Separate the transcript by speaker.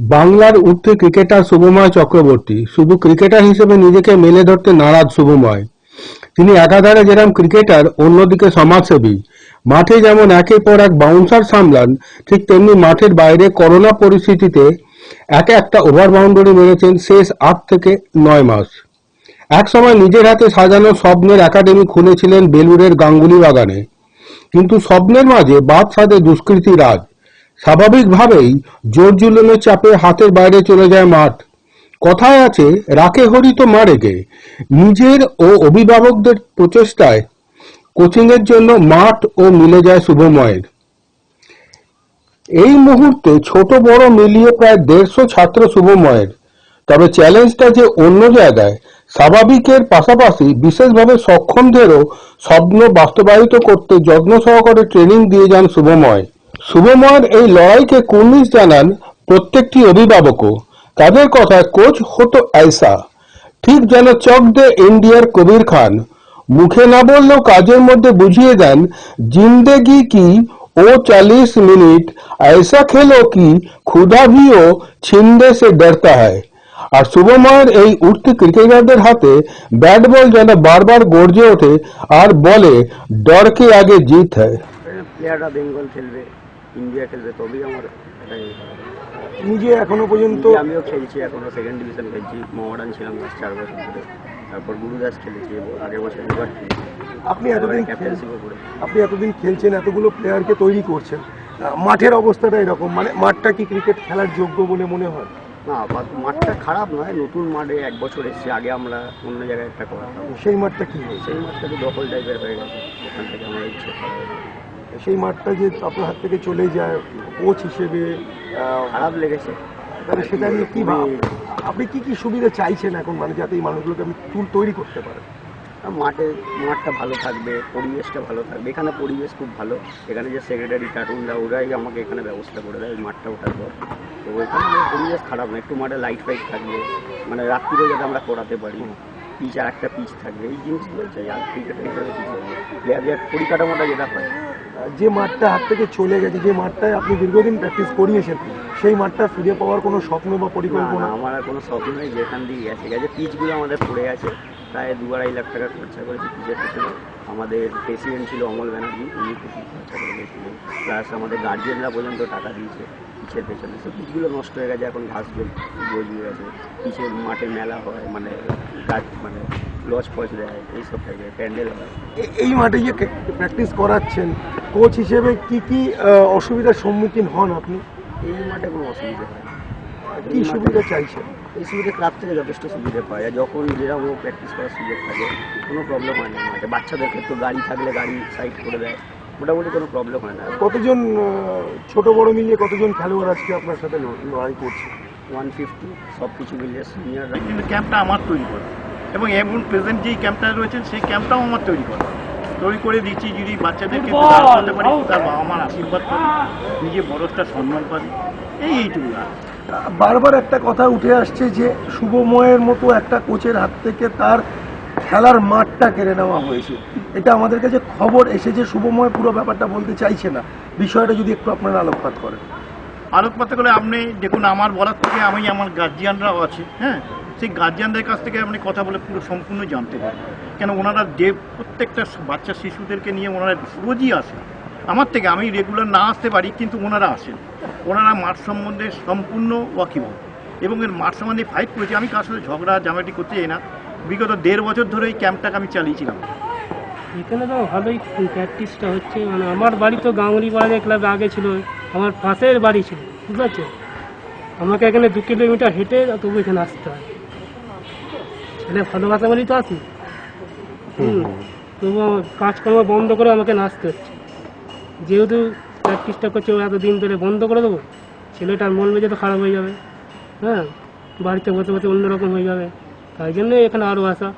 Speaker 1: বাংলার উঠতি ক্রিকেটার শুভময় চক্রবর্তী, শুধু ক্রিকেটার হিসেবে নিজেকে মেলে ধরতে নারাজ শুভময়। তিনি একাধারে যেরকম ক্রিকেটার, অন্যদিকে সমাজসেবী। মাঠে যেমন একের পর এক বাউন্সার সামলান, ঠিক তেমনি মাঠের বাইরে করোনা পরিস্থিতিতে একে একটা ওভার বাউন্ডারি মেরেছেন শেষ আট থেকে নয় মাস। একসময় নিজের হাতে সাজানো স্বপ্নের একাডেমি খুলেছিলেন বেলুরের গাঙ্গুলি বাগানে কিন্তু স্বপ্নের মাঝে বাদ সাধে দুষ্কৃতী রাজ। স্বাভাবিকভাবেই জোর জুলুমের চাপে হাতের বাইরে চলে যায় মাঠ। কথায় আছে রাখে হরি তো মারে গে নিজের ও অভিভাবকদের প্রচেষ্টায় কোচিংয়ের জন্য মাঠ ও মিলে যায় শুভময়ের। এই মুহূর্তে ছোট বড় মিলিয়ে প্রায় দেড়শো ছাত্র শুভময়ের। তবে চ্যালেঞ্জটা যে অন্য জায়গায়, স্বাভাবিকের পাশাপাশি বিশেষভাবে সক্ষমদেরও স্বপ্ন বাস্তবায়িত করতে যত্ন সহকারে ট্রেনিং দিয়ে যান শুভময়। শুভময়ের এই লড়াইকে কুর্নিশ জানান প্রত্যেকটি অভিভাবকও। তাদের কথায় কোচ হতো আইসা। ঠিক যেন চক দে ইন্ডিয়ার কবির খান। মুখে না বললেও কাজের মধ্যে বুঝিয়ে দেন, জিন্দেগি কি? ও চালিশ মিনিট। আয়সা খেলো কি? ক্ষুধা ভিও ছিন্দে সে ডরতা হয় আর শুভময়ের এই উঠতি ক্রিকেটারদের হাতে ব্যাট বল যেন বারবার গর্জে ওঠে আর বলে, ডরকে আগে জিত হয়
Speaker 2: প্লেয়াররা বেঙ্গল খেলবে। ইন্ডিয়া খেলবে তবেই আমার এটাই
Speaker 3: নিজে এখনও পর্যন্ত
Speaker 2: আমিও খেলছি এখনও সেকেন্ড ডিভিশন খেলছি। মোহামেডান ছিলাম লাস্ট চার বছর ধরে। তারপর গুরুদাস খেলেছি আগের বছর এবার খেলেছি।
Speaker 3: আপনি এতদিন
Speaker 2: ক্যাপ্টেন্সিও করে
Speaker 3: আপনি এতদিন খেলছেন এতগুলো প্লেয়ারকে তৈরি করছেন। মাঠের অবস্থাটা এরকম মানে মাঠটা কি ক্রিকেট খেলার যোগ্য বলে মনে হয়?
Speaker 2: না মাঠটা খারাপ নয় নতুন মাঠে এক বছর এসেছি আগে আমরা অন্য জায়গায় একটা করাতাম।
Speaker 3: সেই মাঠটা কি?
Speaker 2: সেই মাঠটা তো দখল টাইপের হয়ে গেছে ওখান থেকে আমরা ইচ্ছে করা।
Speaker 3: সেই মাঠটা যে আপনার হাত থেকে চলে যায় কোচ হিসেবে
Speaker 2: খারাপ লেগেছে।
Speaker 3: তাহলে সেটা নিয়ে কি আপনি কি কি সুবিধা চাইছেন এখন মানে যাতে এই মানুষগুলোকে আপনি টুল তৈরি করতে পারেন?
Speaker 2: মাঠে মাঠটা ভালো থাকবে পরিবেশটা ভালো থাকবে। এখানে পরিবেশ খুব ভালো। এখানে যে সেক্রেটারি কার্টুনরা ওরাই আমাকে এখানে ব্যবস্থা করে দেয় ওই মাঠটা ওঠার পর। তো ওইখানে পরিবেশ খারাপ না একটু মাঠে লাইট ফাইট থাকবে। মানে রাত্রিরে যাতে আমরা করাতে পারি। পিচ আর একটা পিচ থাকবে। এই জিনিসগুলো চাই আর ক্রিকেটের হিসেবে প্লেয়ারদের পরিকাঠামোটা যেটা হয়।
Speaker 3: যে মাঠটা হাত থেকে চলে গেছে যে মাঠটায় আপনি দীর্ঘদিন প্র্যাকটিস করিয়েছেন সেই মাঠটা ফিরে পাওয়ার কোনো স্বপ্ন বা পরিকল্পনা?
Speaker 2: আমার আর কোনো স্বপ্ন নেই যেখান দিয়ে গেছে। গেছে পিচগুলো আমাদের পড়ে আছে। প্রায় দু আড়াই লাখ টাকা খরচা করেছি পিচের পেছনে। আমাদের প্রেসিডেন্ট ছিল অমল ব্যানার্জি উনি খুব খরচা করে গেছিলেন। প্লাস আমাদের গার্জিয়ানরা পর্যন্ত টাকা দিয়েছে পিচের পেছনে। সব পিচগুলো নষ্ট হয়ে গেছে এখন ঘাস গজিয়ে গেছে পিচের মাঠে মেলা হয় মানে গাছ মানে লজ ফজ দেয় এইসব টাইপের প্যান্ডেল হয়।
Speaker 3: এই মাঠে যে প্র্যাকটিস করাচ্ছেন? কোচ হিসেবে কি কি অসুবিধার সম্মুখীন হন আপনি?
Speaker 2: এই মাঠে কোনো অসুবিধা হয়
Speaker 3: কি সুবিধা চাইছেন?
Speaker 2: এই সুবিধা ক্লাব থেকে যথেষ্ট সুবিধা পাওয়া যায় যখন যেরকম প্র্যাকটিস করার সুযোগ থাকে কোনো প্রবলেম হয় না মাঠে। বাচ্চাদের ক্ষেত্রে গাড়ি থাকলে গাড়ি সাইড করে দেয় মোটামুটি কোনো প্রবলেম হয় না।
Speaker 3: কতজন ছোট বড় মিলিয়ে কতজন খেলোয়াড় আজকে আপনার সাথে লড়াই করছে?
Speaker 2: ওয়ান ফিফটি সব কিছু মিলিয়ে সিনিয়ররা
Speaker 4: কিন্তু ক্যাম্পটা আমার তৈরি করা। এবং এখন প্রেজেন্ট যেই ক্যাম্পটা রয়েছে সেই ক্যাম্পটাও আমার তৈরি করা। তৈরি করে দিচ্ছি যদি বাচ্চাদেরকে করতে পারি তার বাবা মার আশীর্বাদ পারি নিজে বড়টা সম্মান পারি এই এইটুকু আর।
Speaker 3: বারবার একটা কথা উঠে আসছে যে শুভময়ের মতো একটা কোচের হাত থেকে তার খেলার মাঠটা কেড়ে নেওয়া হয়েছে। এটা আমাদের কাছে খবর এসেছে শুভময় পুরো ব্যাপারটা বলতে চাইছে না। বিষয়টা যদি একটু আপনারা আলোকপাত করেন।
Speaker 4: আলোকপাতে করে আপনি দেখুন, আমার বলার থেকে আমি, আমার গার্জিয়ানরাও আছে হ্যাঁ? সেই গার্জিয়ানদের কাছ থেকে আপনি কথা বলে পুরো সম্পূর্ণ জানতে পারেন কেন, ওনারা যে প্রত্যেকটা বাচ্চা শিশুদেরকে নিয়ে ওনারা রোজই আসেন আমার থেকে আমি রেগুলার না আসতে পারি কিন্তু ওনারা আসেন। ওনারা মাঠ সম্বন্ধে সম্পূর্ণ ওয়াকিবল এবং এর মাঠ সম্বন্ধে ফাইট করেছি। আমি কার সাথে ঝগড়া জামাটি করতে চাই না। বিগত দেড় বছর ধরে এই ক্যাম্পটাকে আমি চালিয়েছিলাম।
Speaker 5: এখানে তো ভালোই প্র্যাকটিসটা হচ্ছে। মানে আমার বাড়ি তো গাঙ্গুলি পাড়া ক্লাবে আগে ছিল। আমার পাশের বাড়ি ছিল। ঠিক আছে? আমাকে এখানে দু কিলোমিটার হেঁটে তবু এখানে আসতে হয়। ছেলে ভালোবাসা বলেই তো আসি। হুম। তবু কাজকর্ম বন্ধ করে আমাকে নাচতে হচ্ছে। যেহেতু প্র্যাকটিসটা করছে এতদিন ধরে বন্ধ করে দেবো, ছেলেটার মন মেজে তো খারাপ হয়ে যাবে হ্যাঁ? বাড়িতে বসে বসে অন্যরকম হয়ে যাবে। তাই জন্যই এখানে আরও আসা